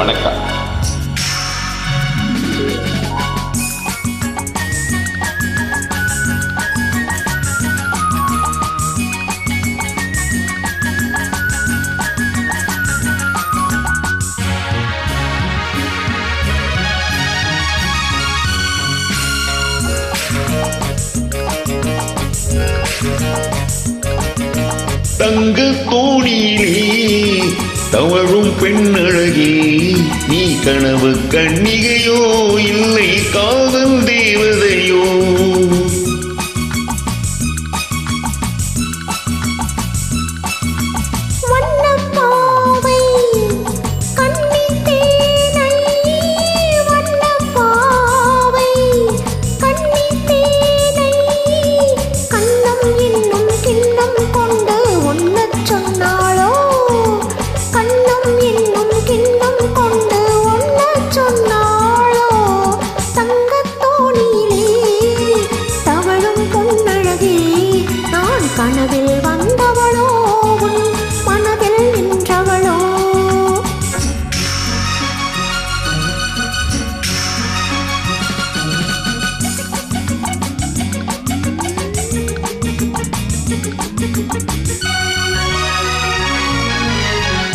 வணக்கம். தங்க தோணியிலே தவ பெண்ணழகே நீ கனவு கண்ணிகையோ இல்லை காதல்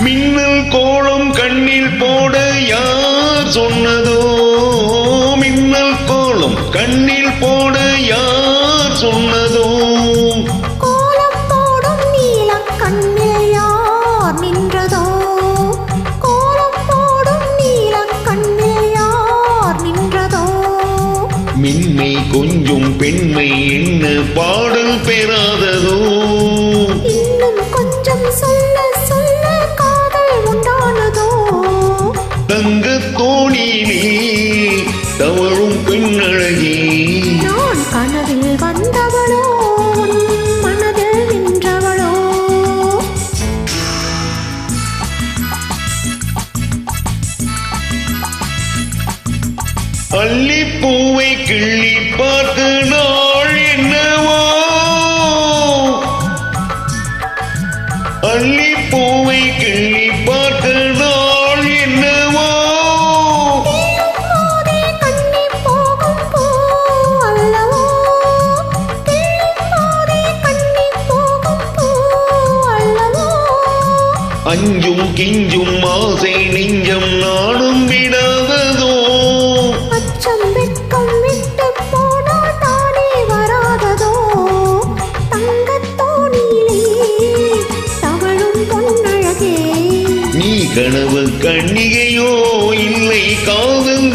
மின்னல் கோலம் கண்ணில் போட யார் சொன்னதோ? மின்னல் கோலம் கண்ணில் போட யார் சொன்னதோ? கோலம் போடும் நீலக் கண்ணில் யார் நின்றதோ? கோலம் போடும் நீலக் கண்ணில் யார் நின்றதோ? மின்மை கொஞ்சம் பெண்மை என்ன பாடல் தவழும் பெண்ணழகே. நான் கனவில் வந்தவளோ மனதில் நின்றவளோ. அல்லிப்பூவை கிள்ளி பார்த்து நாள் என்னவோ. அல்லிப்பூவை கிள்ளி அஞ்சும் கிஞ்சும் ஆசை நெஞ்சம் நாடும் விடாததோ? அச்சம் வெட்கம் விட்டு போனால் தானே வராததோ? தங்கத் தோணியிலே தவழும் பொன்னழகே. நீ கனவு கண்ணிகையோ இல்லை காதல்